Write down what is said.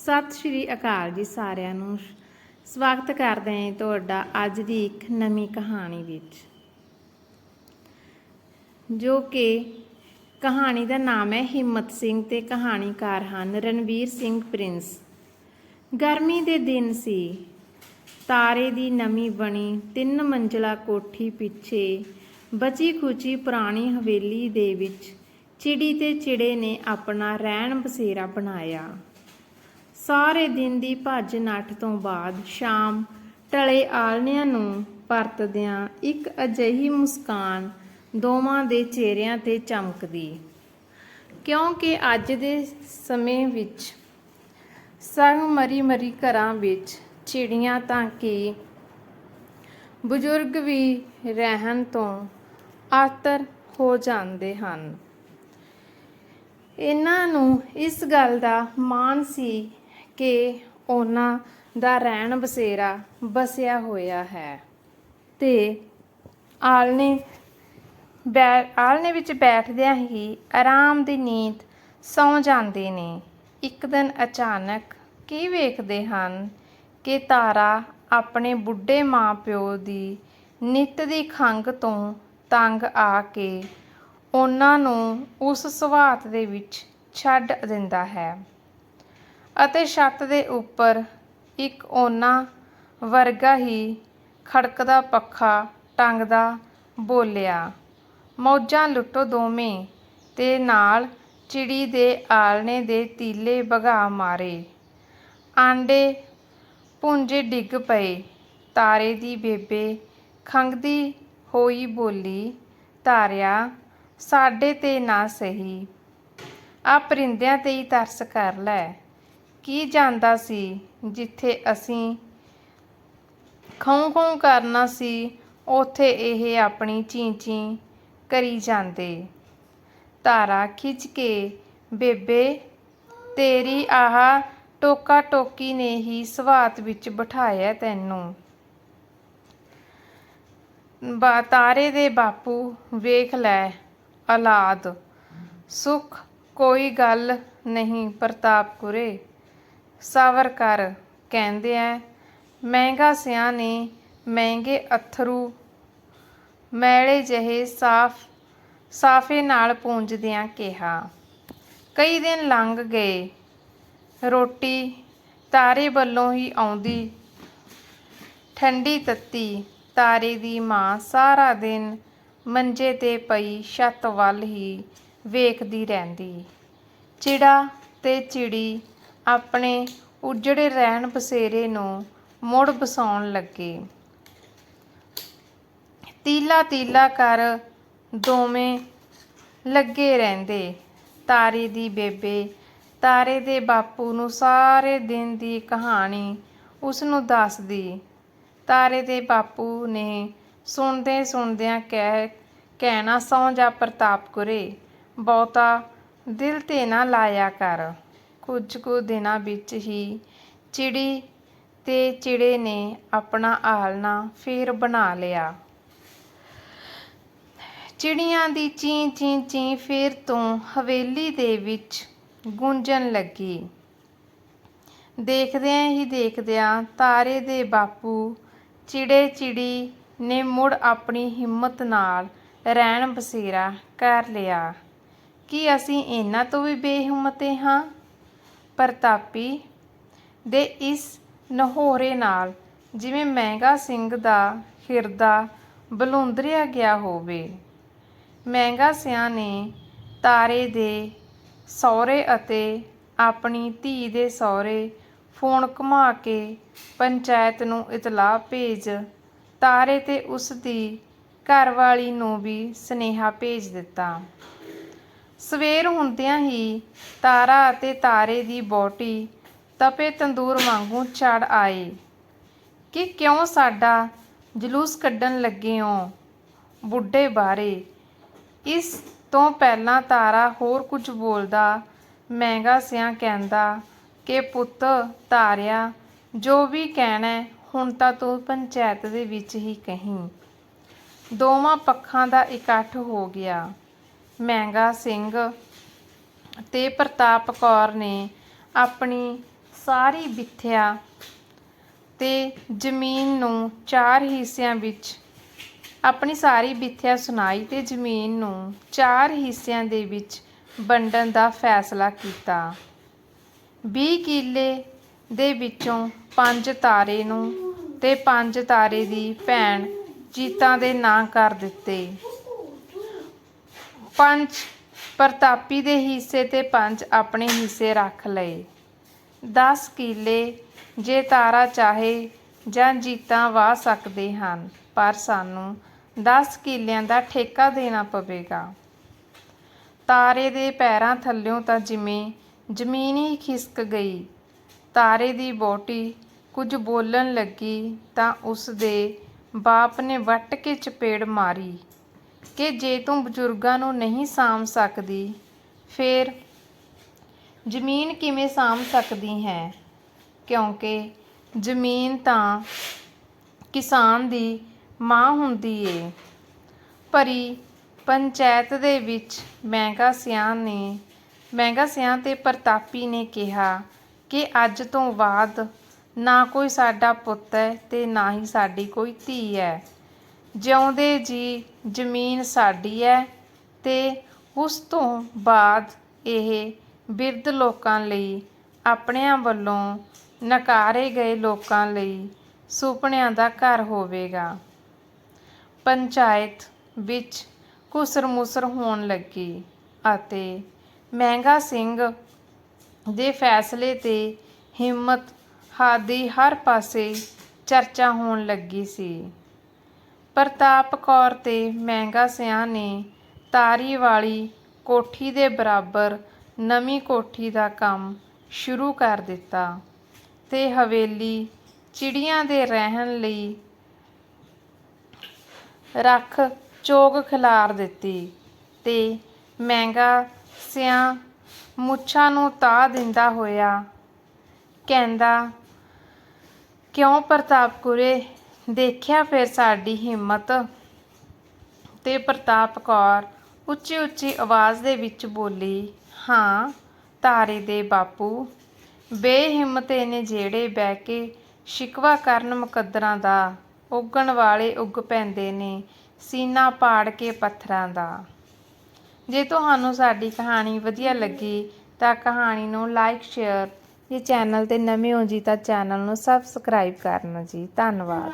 ਸਤਿ ਸ਼੍ਰੀ ਅਕਾਲ ਜੀ ਸਾਰਿਆਂ ਨੂੰ। ਸਵਾਗਤ ਕਰਦੇ ਹਾਂ ਤੁਹਾਡਾ ਅੱਜ ਦੀ ਇੱਕ ਨਵੀਂ ਕਹਾਣੀ ਵਿੱਚ। ਜੋ ਕਿ ਕਹਾਣੀ ਦਾ ਨਾਮ ਹੈ ਹਿੰਮਤ ਸਿੰਘ ਤੇ ਕਹਾਣੀਕਾਰ ਹਨ ਰਣਵੀਰ ਸਿੰਘ ਪ੍ਰਿੰਸ। ਗਰਮੀ ਦੇ ਦਿਨ ਸੀ। ਤਾਰੇ ਦੀ ਨਵੀਂ ਬਣੀ, ਤਿੰਨ ਮੰਜ਼ਲਾ ਕੋਠੀ ਪਿੱਛੇ ਬਚੀ ਖੁਚੀ ਪੁਰਾਣੀ ਹਵੇਲੀ ਦੇ ਵਿੱਚ ਚਿੜੀ ਤੇ ਚਿੜੇ ਨੇ ਆਪਣਾ ਰਹਿਣ ਬਸੇਰਾ ਬਣਾਇਆ। ਸਾਰੇ ਦਿਨ ਦੀ ਭੱਜ ਨੱਠ ਤੋਂ ਬਾਅਦ ਸ਼ਾਮ ਟਲੇ ਆਲਣਿਆਂ ਨੂੰ ਪਰਤਦਿਆਂ ਇੱਕ ਅਜਿਹੀ ਮੁਸਕਾਨ ਦੋਵਾਂ ਦੇ ਚਿਹਰਿਆਂ ਤੇ ਚਮਕਦੀ। ਕਿਉਂਕਿ ਅੱਜ ਦੇ ਸਮੇਂ ਵਿੱਚ ਸੰਗ ਮਰੀ ਮਰੀ ਘਰਾਂ ਵਿੱਚ ਚਿੜੀਆਂ ਤਾਂ ਕਿ ਬਜ਼ੁਰਗ ਵੀ ਰਹਿਣ ਤੋਂ ਆਤਰ ਹੋ ਜਾਂਦੇ ਹਨ। ਇਹਨਾਂ ਨੂੰ ਇਸ ਗੱਲ ਦਾ ਮਾਣ ਸੀ ਕਿ ਉਹਨਾਂ ਦਾ ਰਹਿਣ ਬਸੇਰਾ ਬਸਿਆ ਹੋਇਆ ਹੈ। ਤੇ ਆਲਣੇ ਬੈ ਆਲਣੇ ਵਿੱਚ ਬੈਠਦਿਆਂ ਹੀ ਆਰਾਮ ਦੀ ਨੀਂਦ ਸੌ ਜਾਂਦੇ ਨੇ। ਇੱਕ ਦਿਨ ਅਚਾਨਕ ਕੀ ਵੇਖਦੇ ਹਨ ਕਿ ਤਾਰਾ ਆਪਣੇ ਬੁੱਢੇ ਮਾਪਿਓ ਦੀ ਨਿੱਤ ਦੀ ਖੰਗ ਤੋਂ ਤੰਗ ਆ ਕੇ ਉਹਨਾਂ ਨੂੰ ਉਸ ਸਵਾਤ ਦੇ ਵਿੱਚ ਛੱਡ ਦਿੰਦਾ ਹੈ। ਅਤੇ ਛੱਤ ਦੇ ਉੱਪਰ ਇੱਕ ਉਹਨਾਂ ਵਰਗਾ ਹੀ ਖੜਕਦਾ ਪੱਖਾ ਟੰਗਦਾ ਬੋਲਿਆ, ਮੌਜਾਂ ਲੁੱਟੋ ਦੋਵੇਂ ਤੇ ਨਾਲ ਚਿੜੀ ਦੇ ਆਲਣੇ ਦੇ ਤੀਲੇ ਭਗਾ ਮਾਰੇ। ਆਂਡੇ ਪੁੰਜੇ ਡਿੱਗ ਪਏ, ਤਾਰੇ ਦੀ ਬੇਬੇ ਖੰਘਦੀ ਹੋਈ ਬੋਲੀ ਤਾਰਿਆ ਸਾਡੇ ਤੇ ਨਾ ਸਹੀ। ਆ ਪਰਿੰਦਿਆਂ ਤੇ ਹੀ ਤਰਸ ਕਰ ਲੈ। ਕੀ ਜਾਂਦਾ ਸੀ ਜਿੱਥੇ ਅਸੀਂ ਖੌਂ ਖੌਂ ਕਰਨਾ ਸੀ, ਉੱਥੇ ਇਹ ਆਪਣੀ ਚੀਂ ਚੀਂ ਕਰੀ ਜਾਂਦੇ। ਤਾਰਾ ਖਿੱਚ ਕੇ, ਬੇਬੇ, ਤੇਰੀ ਆਹ ਟੋਕਾ ਟੋਕੀ ਨੇ ਹੀ ਸਵਾਤ ਵਿੱਚ ਬਿਠਾਇਆ ਤੈਨੂੰ। ਬਾ, ਤਾਰੇ ਦੇ ਬਾਪੂ, ਵੇਖ ਲੈ, ਔਲਾਦ। ਸੁਖ ਕੋਈ ਗੱਲ ਨਹੀਂ, ਪ੍ਰਤਾਪ ਕੁਰੇ। ਸਬਰ ਕਰ ਕਹਿੰਦੇ ਐ, ਮਹਿੰਗਾ ਸਿਆਂ ਨੇ ਮਹਿੰਗੇ ਅਥਰੂ, ਮੈਲੇ ਜਿਹੇ ਸਾਫ਼, ਸਾਫੇ ਨਾਲ ਪੂੰਝਦਿਆਂ ਕਿਹਾ, ਕਈ ਦਿਨ ਲੰਘ ਗਏ, ਰੋਟੀ ਤਾਰੇ ਵੱਲੋਂ ਹੀ ਆਉਂਦੀ, ਠੰਡੀ ਤੱਤੀ ਤਾਰੇ ਦੀ ਮਾਂ ਸਾਰਾ ਦਿਨ ਮੰਜੇ ਤੇ ਪਈ ਛੱਤ ਵੱਲ ਹੀ ਵੇਖਦੀ ਰਹਿੰਦੀ, ਚਿੜਾ ਤੇ ਚਿੜੀ ਆਪਣੇ ਉਜੜੇ ਰਹਿਣ ਬਸੇਰੇ ਨੂੰ ਮੁੜ ਬਸਾਉਣ ਲੱਗੇ। ਤੀਲਾ ਤੀਲਾ ਕਰ ਦੋਵੇਂ ਲੱਗੇ ਰਹਿੰਦੇ। ਤਾਰੇ ਦੀ ਬੇਬੇ, ਤਾਰੇ ਦੇ ਬਾਪੂ ਨੂੰ ਸਾਰੇ ਦਿਨ ਦੀ ਕਹਾਣੀ ਉਸ ਨੂੰ ਦੱਸਦੀ। ਤਾਰੇ ਦੇ ਬਾਪੂ ਨੇ ਸੁਣਦੇ ਸੁਣਦਿਆਂ ਕਹਿ, ਕਹਿਣਾ ਸੌਂ ਜਾ ਪ੍ਰਤਾਪ ਕੁਰੇ, ਬਹੁਤਾ ਦਿਲ ਤੇ ਨਾ ਲਾਇਆ ਕਰ। ਕੁਝ ਕੁ ਦਿਨਾਂ ਵਿੱਚ ਹੀ ਚਿੜੀ ਤੇ ਚਿੜੇ ਨੇ ਆਪਣਾ ਆਲਣਾ ਫੇਰ ਬਣਾ ਲਿਆ। ਚਿੜੀਆਂ ਦੀ ਚੀਂ ਚੀਂ ਚੀਂ ਫੇਰ ਤੋਂ ਹਵੇਲੀ ਦੇ ਵਿੱਚ ਗੂੰਜਣ ਲੱਗੀ। ਦੇਖਦਿਆਂ ਹੀ ਦੇਖਦਿਆਂ ਤਾਰੇ ਦੇ ਬਾਪੂ ਚਿੜੇ ਚਿੜੀ ਨੇ ਮੁੜ ਆਪਣੀ ਹਿੰਮਤ ਨਾਲ ਰਹਿਣ ਬਸੇਰਾ ਕਰ ਲਿਆ। ਕੀ ਅਸੀਂ ਇਹਨਾਂ ਤੋਂ ਵੀ ਬੇਹਿੰਮਤੇ ਹਾਂ? ਪ੍ਰਤਾਪੀ ਦੇ ਇਸ ਨਹੋਰੇ ਨਾਲ ਜਿਵੇਂ ਮਹਿੰਗਾ ਸਿੰਘ ਦਾ ਹਿਰਦਾ ਬਲੂੰਦਰਿਆ ਗਿਆ ਹੋਵੇ। ਮਹਿੰਗਾ ਸਿਆਂ ਨੇ ਤਾਰੇ ਦੇ ਸਹੁਰੇ ਅਤੇ ਆਪਣੀ ਧੀ ਦੇ ਸਹੁਰੇ ਫੋਨ ਘੁਮਾ ਕੇ ਪੰਚਾਇਤ ਨੂੰ ਇਤਲਾਹ ਭੇਜ, ਤਾਰੇ ਤੇ ਉਸ ਦੀ ਘਰਵਾਲੀ ਨੂੰ ਵੀ ਸਨੇਹਾ ਭੇਜ ਦਿੱਤਾ। ਸਵੇਰ ਹੁੰਦਿਆਂ ਹੀ ਤਾਰਾ ਅਤੇ ਤਾਰੇ ਦੀ ਬੋਟੀ ਤਪੇ ਤੰਦੂਰ ਵਾਂਗੂ ਚੜ ਆਏ। ਕਿ ਕਿਉਂ ਸਾਡਾ ਜਲੂਸ ਕੱਢਣ ਲੱਗੇ ਹੋ ਬੁੱਢੇ ਬਾਰੇ? ਇਸ ਤੋਂ ਪਹਿਲਾਂ ਤਾਰਾ ਹੋਰ ਕੁਝ ਬੋਲਦਾ, ਮਹਿੰਗਾ ਸਿਆਂ ਕਹਿੰਦਾ ਕਿ ਪੁੱਤ ਤਾਰਿਆ, ਜੋ ਵੀ ਕਹਿਣਾ ਹੁਣ ਤਾਂ ਤੂੰ ਪੰਚਾਇਤ ਦੇ ਵਿੱਚ ਹੀ ਕਹੀਂ। ਦੋਵਾਂ ਪੱਖਾਂ ਦਾ ਇਕੱਠ ਹੋ ਗਿਆ। ਮਹਿੰਗਾ ਸਿੰਘ ਤੇ ਪ੍ਰਤਾਪ ਕੌਰ ਨੇ ਆਪਣੀ ਸਾਰੀ ਵਿਥਿਆ ਤੇ ਜ਼ਮੀਨ ਨੂੰ ਚਾਰ ਹਿੱਸਿਆਂ ਵਿੱਚ ਆਪਣੀ ਸਾਰੀ ਵਿਥਿਆ ਸੁਣਾਈ ਤੇ ਜ਼ਮੀਨ ਨੂੰ ਚਾਰ ਹਿੱਸਿਆਂ ਦੇ ਵਿੱਚ ਵੰਡਣ ਦਾ ਫੈਸਲਾ ਕੀਤਾ। 20 ਕਿੱਲੇ ਦੇ ਵਿੱਚੋਂ ਪੰਜ ਤਾਰੇ ਨੂੰ ਤੇ ਪੰਜ ਤਾਰੇ ਦੀ ਭੈਣ ਜੀਤਾ ਦੇ ਨਾਂ ਕਰ ਦਿੱਤੇ। ਪੰਜ, ਪ੍ਰਤਾਪੀ ਦੇ ਹਿੱਸੇ ਤੇ ਪੰਜ ਆਪਣੇ ਹਿੱਸੇ ਰੱਖ ਲਏ। 10 ਕਿੱਲੇ ਜੇ ਤਾਰਾ ਚਾਹੇ ਜਾਂ ਜੀਤਾਂ ਵਾ ਸਕਦੇ ਹਨ, ਪਰ ਸਾਨੂੰ 10 ਕਿੱਲਿਆਂ ਦਾ ਠੇਕਾ ਦੇਣਾ ਪਵੇਗਾ। ਤਾਰੇ ਦੇ ਪੈਰਾਂ ਥੱਲਿਓਂ ਤਾਂ ਜਿਵੇਂ ਜ਼ਮੀਨ ਹੀ ਖਿਸਕ ਗਈ। ਤਾਰੇ ਦੀ ਬੋਟੀ ਕੁਝ ਬੋਲਣ ਲੱਗੀ ਤਾਂ ਉਸ ਦੇ ਬਾਪ ਨੇ ਵੱਟ ਕੇ ਚਪੇੜ ਮਾਰੀ। ਕਿ ਜੇ ਤੂੰ ਬਜ਼ੁਰਗਾਂ ਨੂੰ ਨਹੀਂ ਸਾਂਭ ਸਕਦੀ, ਫਿਰ ਜ਼ਮੀਨ ਕਿਵੇਂ ਸਾਂਭ ਸਕਦੀ ਹੈ? ਕਿਉਂਕਿ ਜ਼ਮੀਨ ਤਾਂ ਕਿਸਾਨ ਦੀ ਮਾਂ ਹੁੰਦੀ ਏ। ਭਰੀ ਪੰਚਾਇਤ ਦੇ ਵਿੱਚ ਮਹਿੰਗਾ ਸਿਆਂ ਨੇ, ਮਹਿੰਗਾ ਸਿਆਂ ਤੇ ਪ੍ਰਤਾਪੀ ਨੇ ਕਿਹਾ ਕਿ ਅੱਜ ਤੋਂ ਬਾਅਦ ਨਾ ਕੋਈ ਸਾਡਾ ਪੁੱਤ ਹੈ ਤੇ ਨਾ ਹੀ ਸਾਡੀ ਕੋਈ ਧੀ ਹੈ। ਜਿਉਂਦੇ ਜੀ ਜ਼ਮੀਨ ਸਾਡੀ ਹੈ ਤੇ ਉਸ ਤੋਂ ਬਾਅਦ ਇਹ ਬਿਰਧ ਲੋਕਾਂ ਲਈ ਆਪਣਿਆਂ ਵੱਲੋਂ ਨਕਾਰੇ ਗਏ ਲੋਕਾਂ ਲਈ ਸੁਪਨਿਆਂ ਦਾ ਘਰ ਹੋਵੇਗਾ। ਪੰਚਾਇਤ ਵਿੱਚ ਘੁਸਰ-ਮੁਸਰ ਹੋਣ ਲੱਗੀ ਅਤੇ ਮਹਿੰਗਾ ਸਿੰਘ ਦੇ ਫੈਸਲੇ ਤੇ ਹਿੰਮਤ ਹਾਦੀ ਹਰ ਪਾਸੇ ਚਰਚਾ ਹੋਣ ਲੱਗੀ ਸੀ। ਪ੍ਰਤਾਪ ਕੌਰ ਤੇ ਮਹਿੰਗਾ ਸਿਆਂ ਨੇ ਤਾਰੀ ਵਾਲੀ ਕੋਠੀ ਦੇ ਬਰਾਬਰ ਨਵੀਂ ਕੋਠੀ ਦਾ ਕੰਮ ਸ਼ੁਰੂ ਕਰ ਦਿੱਤਾ ਤੇ ਹਵੇਲੀ ਚਿੜੀਆਂ ਦੇ ਰਹਿਣ ਲਈ ਰੱਖ ਚੋਗ ਖਿਲਾਰ ਦਿੱਤੀ ਤੇ ਮਹਿੰਗਾ ਸਿਆਂ ਮੁੱਛਾਂ ਨੂੰ ਤਾ ਦਿੰਦਾ ਹੋਇਆ ਕਹਿੰਦਾ, ਕਿਉਂ ਪ੍ਰਤਾਪ ਕੁਰੇ ਦੇਖਿਆ ਫਿਰ ਸਾਡੀ ਹਿੰਮਤ ਤੇ ਪ੍ਰਤਾਪ ਕੌਰ ਉੱਚੀ ਉੱਚੀ ਆਵਾਜ਼ ਦੇ ਵਿੱਚ ਬੋਲੀ, ਹਾਂ, ਤਾਰੇ ਦੇ ਬਾਪੂ, ਬੇਹਿੰਮਤੇ ਨੇ ਜਿਹੜੇ ਬਹਿ ਕੇ ਸ਼ਿਕਵਾ ਕਰਨ ਮੁਕੱਦਰਾਂ ਦਾ, ਉੱਗਣ ਵਾਲੇ ਉੱਗ ਪੈਂਦੇ ਨੇ ਸੀਨਾ ਪਾੜ ਕੇ ਪੱਥਰਾਂ ਦਾ। ਜੇ ਤੁਹਾਨੂੰ ਸਾਡੀ ਕਹਾਣੀ ਵਧੀਆ ਲੱਗੀ ਤਾਂ ਕਹਾਣੀ ਨੂੰ ਲਾਈਕ ਸ਼ੇਅਰ ਜੇ ਚੈਨਲ ਤੇ ਨਵੇਂ ਹੋ ਜੀ ਤਾਂ ਚੈਨਲ ਨੂੰ ਸਬਸਕ੍ਰਾਈਬ ਕਰਨਾ ਜੀ। ਧੰਨਵਾਦ।